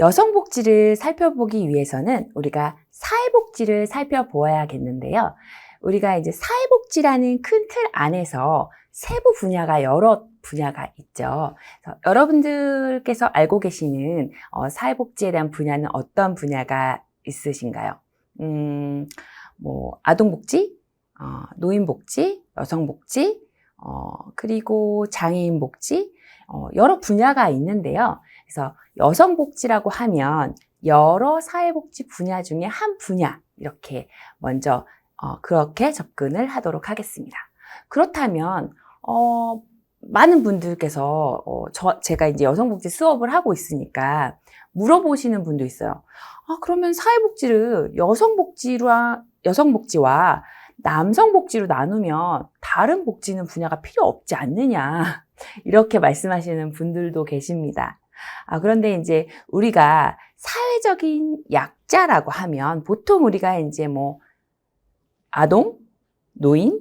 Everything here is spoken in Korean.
여성 복지를 살펴보기 위해서는 우리가 사회복지를 살펴보아야겠는데요. 우리가 이제 사회복지라는 큰 틀 안에서 세부 분야가 여러 분야가 있죠. 여러분들께서 알고 계시는 어, 사회복지에 대한 분야는 어떤 분야가 있으신가요? 음, 뭐 아동복지, 어, 노인복지, 여성복지, 어, 그리고 장애인복지, 어, 여러 분야가 있는데요. 그래서 여성복지라고 하면 여러 사회복지 분야 중에 한 분야 이렇게 먼저 어, 그렇게 접근을 하도록 하겠습니다. 그렇다면 어, 많은 분들께서 어, 저 제가 이제 여성복지 수업을 하고 있으니까 물어보시는 분도 있어요. 아 그러면 사회복지를 여성복지와 여성복지와 남성복지로 나누면 다른 복지는 분야가 필요 없지 않느냐 이렇게 말씀하시는 분들도 계십니다. 아, 그런데 이제 우리가 사회적인 약자라고 하면 보통 우리가 이제 뭐 아동, 노인,